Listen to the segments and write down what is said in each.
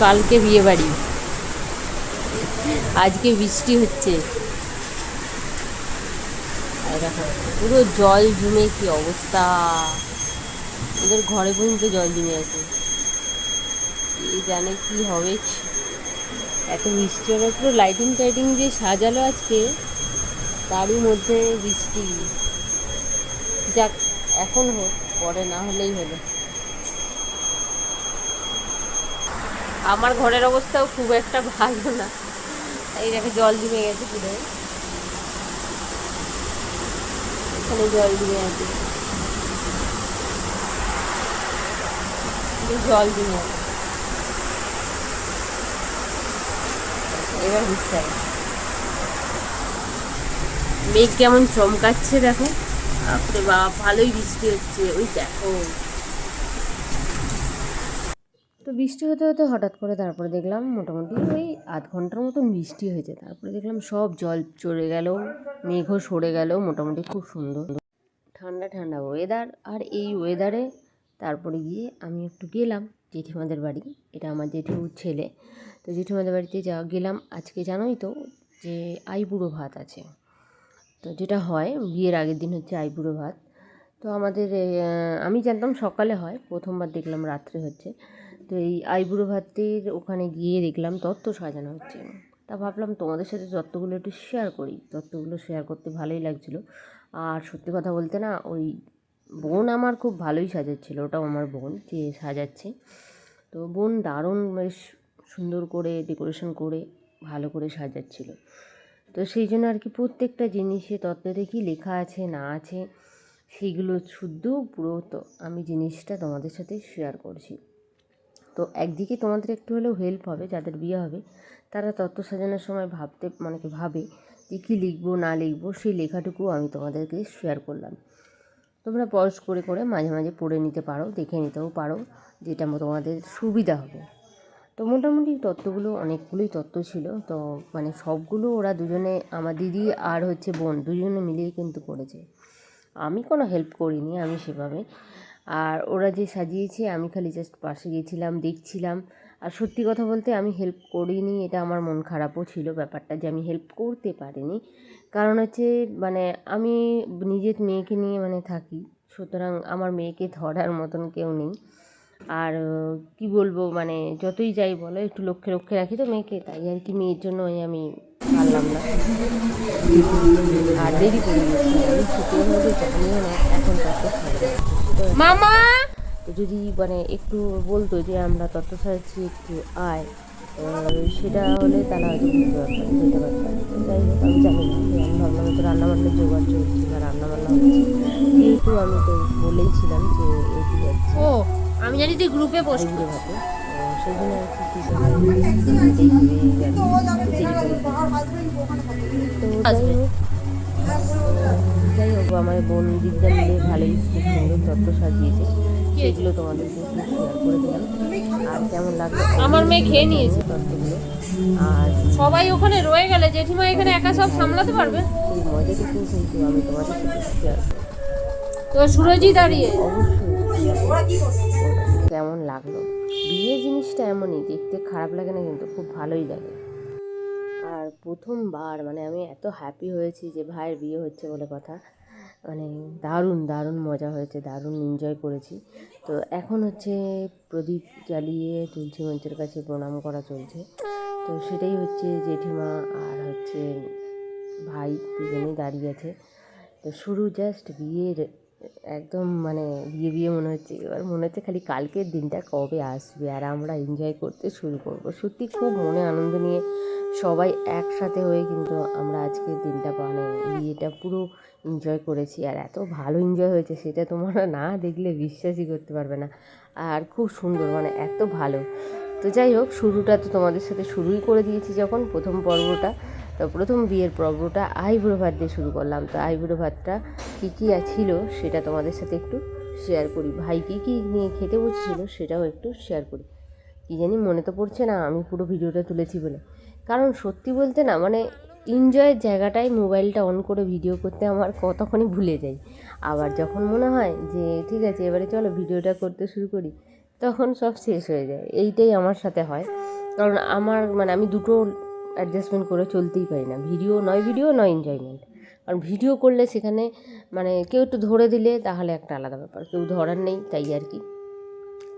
কালকে বিয়ে বাড়ি আজকে বৃষ্টি হচ্ছে। পুরো জল জমে কি অবস্থা। ওদের ঘরে পর্যন্ত জল জমে আছে। জানে কি হবে। এত বৃষ্টি হবে, পুরো লাইটিং টাইটিং যে সাজালো আজকে, তারই মধ্যে বৃষ্টি। যাক, এখন হোক, পরে না হলেই হলো। আমার ঘরের অবস্থাও খুব একটা ভালো না। এই দেখো জল জমে গেছে পুরো। এখানে জল জমে আছে। জল জমে আছে। এবার বুঝতে হবে মেঘ কেমন চমকাচ্ছে দেখো। বাপরে বাপ ভালোই বৃষ্টি হচ্ছে। ওই দেখো। তো বৃষ্টি হতে হতে হঠাৎ করে তারপরে দেখলাম মোটামুটি ওই আধ ঘণ্টার মতন বৃষ্টি হয়েছে। তারপরে দেখলাম সব জল চড়ে গেল, মেঘও সরে গেল, মোটামুটি খুব সুন্দর। ঠান্ডা ঠান্ডা ওয়েদার আর এই ওয়েদারে তারপরে গিয়ে আমি একটু গেলাম জেঠিমাদের বাড়ি। এটা আমার জেঠিমুর ছেলে। তো জেঠিমাদের বাড়িতে যা গেলাম আজকে জানোই তো যে আইবুড়ো ভাত আছে। তো যেটা হয়, বিয়ের আগের দিন হচ্ছে আইবুড়ো ভাত। তো আমাদের আমি জানতাম সকালে হয়, প্রথমবার দেখলাম রাত্রে হচ্ছে। তো এই আইবুড়ো ভাতের ওখানে গিয়ে দেখলাম তত্ত্ব সাজানো হচ্ছে। তা ভাবলাম তোমাদের সাথে তত্ত্বগুলো একটু শেয়ার করি। তত্ত্বগুলো শেয়ার করতে ভালোই লাগছিল। আর সত্যি কথা বলতে না, ওই বোন আমার খুব ভালোই সাজাচ্ছিল, ওটাও আমার বোন যে সাজাচ্ছে। তো বোন দারুণ বেশ সুন্দর করে ডেকোরেশন করে ভালো করে সাজাচ্ছিল। তো সেই জন্য আর কি প্রত্যেকটা জিনিসে তত্ত্বতে কী লেখা আছে, না আছে সেইগুলো শুদ্ধ পুরো তো আমি জিনিসটা তোমাদের সাথে শেয়ার করছি। তো একদিকে তোমাদের একটু হলেও হেল্প হবে, যাদের বিয়ে হবে, তারা তত্ত্ব সাজানোর সময় ভাবতে মানে ভাবে যে কী লিখব, না লিখব, সেই লেখাটুকু আমি তোমাদেরকে শেয়ার করলাম। তোমরা পজ করে করে মাঝে মাঝে পড়ে নিতে পারো, দেখে নিতেও পারো যেটা তোমাদের সুবিধা হবে। তো মোটামুটি তত্ত্বগুলো অনেকগুলোই তত্ত্ব ছিল, তো মানে সবগুলো ওরা দুজনে, আমার দিদি আর হচ্ছে বোন, দুজনে মিলিয়ে কিন্তু করেছে। আমি কোনো হেল্প করিনি, আমি সেভাবে আর ওরা যে সাজিয়েছে, আমি খালি জাস্ট পাশে গেছিলাম, দেখছিলাম। আর সত্যি কথা বলতে আমি হেল্প করিনি, এটা আমার মন খারাপও ছিল ব্যাপারটা যে আমি হেল্প করতে পারিনি। কারণ হচ্ছে মানে আমি নিজের মেয়েকে নিয়ে মানে থাকি, সুতরাং আমার মেয়েকে ধরার মতন কেউ নেই। আর, কি বলব মানে যতই যাই বলো, একটু লক্ষ্যে লক্ষ্যে রাখি তো মেয়েকে, তাই আর কি মেয়ের জন্য আমি পারলাম না। আর দেরি করে জানিও না এখন মামা! যদি মানে একটু বলতো যে আমরা তত সাহায্যে একটু আয় সেটা হলে তারা হয়তো বুঝতে পারতাম যেতে পারতাম যাই হোক আমি জানি না আমি ভাবলাম তো রান্নাবান্নার জোগাড় চলছে বা রান্নাবান্না হচ্ছে। যেহেতু আমি তো বলেইছিলাম যে এটি যাচ্ছে ও আমি জানি তুই গ্রুপে পোস্ট ভাতে তো সেই জন্য আর কি তো যাই হোক আমার বোন দিদিরা মিলে ভালোই খুব সুন্দর তত্ত্ব সাজিয়েছে। সেগুলো তোমাদেরকে একটু শেয়ার করে দিলাম। আর কেমন লাগল? আমার মেয়ে খেয়ে নিয়েছে। তত্ত্বগুলো। আর সবাই ওখানে রয়ে গেলে জেঠিমা এখানে একা সব সামলাতে পারবে? সেই মজাটুকু কিন্তু আমি তোমাদের সাথে শেয়ার তো সুরজি দাঁড়িয়ে। অবশ্যই। কেমন লাগল? বিয়ে জিনিসটা এমনই দেখতে খারাপ লাগে না কিন্তু খুব ভালোই লাগে। আর প্রথমবার মানে আমি এত হ্যাপি হয়েছি যে ভাইয়ের বিয়ে হচ্ছে বলে কথা। মানে দারুণ দারুণ মজা হয়েছে, দারুণ এনজয় করেছি। তো এখন হচ্ছে প্রদীপ জ্বালিয়ে তুলসী মঞ্চের কাছে প্রণাম করা চলছে। তো সেটাই হচ্ছে জেঠিমা আর হচ্ছে ভাই দুজনেই দাঁড়িয়ে আছে। তো শুরু জাস্ট বিয়ের একদম মানে বিয়ে বিয়ে মনে হচ্ছে। এবার মনে হচ্ছে খালি কালকের দিনটা কবে আসবে আর আমরা এনজয় করতে শুরু করব। সত্যি খুব মনে আনন্দ নিয়ে সবাই একসাথে হয়ে কিন্তু আমরা আজকের দিনটা মানে বিয়েটা পুরো এনজয় করেছি আর এত ভালো এনজয় হয়েছে সেটা তোমরা না দেখলে বিশ্বাসই করতে পারবে না। আর খুব সুন্দর মানে এত ভালো। তো যাই হোক, শুরুটা তো তোমাদের সাথে শুরুই করে দিয়েছি যখন প্রথম পর্বটা। তো প্রথম বিয়ের পর্বটা আইবুড়ো ভাত দিয়ে শুরু করলাম। তো আইবুড়ো ভাতটা কী কী ছিল সেটা তোমাদের সাথে একটু শেয়ার করি। ভাই কী কী নিয়ে খেতে বসেছিল সেটাও একটু শেয়ার করি। কী জানি মনে তো পড়ছে না, আমি পুরো ভিডিওটা তুলেছি বলে। কারণ সত্যি বলতে না মানে এনজয়ের জায়গাটায় মোবাইলটা অন করে ভিডিও করতে আমার কতক্ষণই ভুলে যাই। আবার যখন মনে হয় যে, ঠিক আছে, এবারে চলো ভিডিওটা করতে শুরু করি, তখন সব শেষ হয়ে যায়। এইটাই আমার সাথে হয়। কারণ আমার মানে আমি দুটো অ্যাডজাস্টমেন্ট করে চলতেই পারি না। ভিডিও নয় ভিডিও নয় এনজয়মেন্ট কারণ ভিডিও করলে সেখানে মানে কেউ একটু ধরে দিলে তাহলে একটা আলাদা ব্যাপার। কেউ ধরার নেই, তাই আর কি।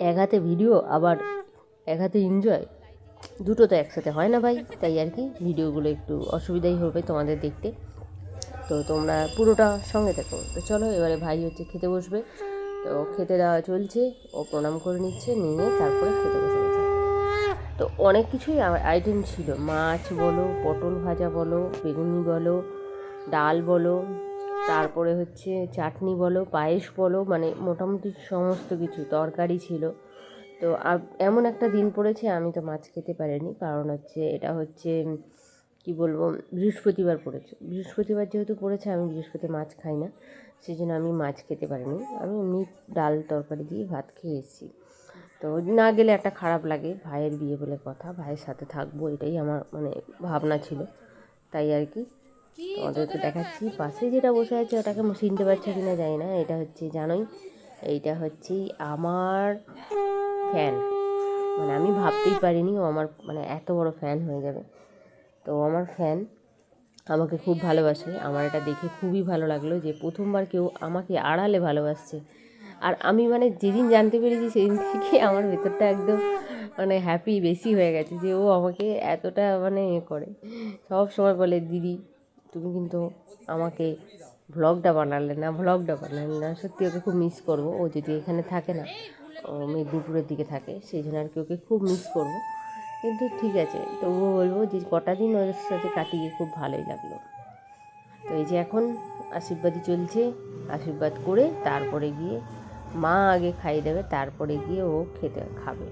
এক হাতে ভিডিও আবার এক হাতে এনজয় দুটো তো একসাথে হয় না ভাই, তাই আর কি। ভিডিওগুলো একটু অসুবিধাই হবে তোমাদের দেখতে। তো তোমরা পুরোটা সঙ্গে থাকো। তো চলো, এবারে ভাই হচ্ছে খেতে বসবে। তো খেতে দেওয়া চলছে, ও প্রণাম করে নিচ্ছে, নিয়ে তারপরে খেতে বসে তো অনেক কিছুই আইটেম ছিল। মাছ বলো, পটল ভাজা বলো, বেগুনি বলো, ডাল বলো, তারপরে হচ্ছে চাটনি বলো, পায়েস বলো মানে মোটামুটি সমস্ত কিছু তরকারি ছিল। তো আর এমন একটা দিন পড়েছে আমি তো মাছ খেতে পারিনি। কারণ হচ্ছে এটা হচ্ছে কি বলব বৃহস্পতিবার পড়েছে। বৃহস্পতিবার যেহেতু পড়েছে আমি বৃহস্পতি মাছ খাই না। সেই জন্য আমি মাছ খেতে পারিনি। আমি এমনি ডাল তরকারি দিয়ে ভাত খেয়ে এসেছি। তো না গেলে একটা খারাপ লাগে ভাইয়ের বিয়ে বলে কথা ভাইয়ের সাথে থাকব এটাই আমার মানে ভাবনা ছিল। তাই আর কি। তোমাদেরকে দেখাচ্ছি। পাশে যেটা বসে আছে ওটাকে চিনতে পারছে কিনা জানি না। এটা হচ্ছে জানোই এইটা হচ্ছে আমার ফ্যান মানে আমি ভাবতেই পারিনি ও আমার মানে এত বড় ফ্যান হয়ে যাবে। তো আমার ফ্যান আমাকে খুব ভালোবাসে। আমার এটা দেখে খুবই ভালো লাগল যে প্রথমবার কেউ আমাকে আড়ালে ভালোবাসছে। আর আমি মানে যেদিন জানতে পেরেছি সেদিন থেকে আমার ভেতরটা একদম মানে হ্যাপি বেশি হয়ে গেছে যে ও আমাকে এতটা মানে এ করে। সব সময় বলে, দিদি, তুমি কিন্তু আমাকে ভ্লগটা বানালে না ভ্লগটা বানালে না। সত্যি ওকে খুব মিস করব। ও যদি এখানে থাকে না মেদিনীপুরের দিকে থাকে, সেই জন্য আর কি ওকে খুব মিস করব। কিন্তু ঠিক আছে, তবুও বলব যে কটা দিন ওদের সাথে কাটিয়ে খুব ভালোই লাগল। তো এই যে এখন আশীর্বাদই চলছে, আশীর্বাদ করে তারপরে গিয়ে মা আগে খাইয়ে দেবে, তারপরে গিয়ে ও খেতে খাবে।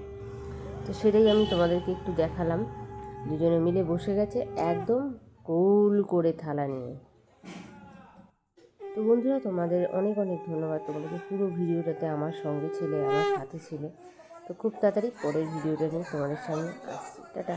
তো সেটাই আমি তোমাদেরকে একটু দেখালাম। দুজনে মিলে বসে গেছে, একদম কোল করে থালা নিয়ে। তো বন্ধুরা, তোমাদের অনেক অনেক ধন্যবাদ। তোমাদেরকে পুরো ভিডিওটাতে আমার সঙ্গে ছিলে, আমার সাথে ছিলে। তো খুব তাড়াতাড়ি পরের ভিডিওটা নিয়ে তোমাদের সামনে আসছি। টাটা।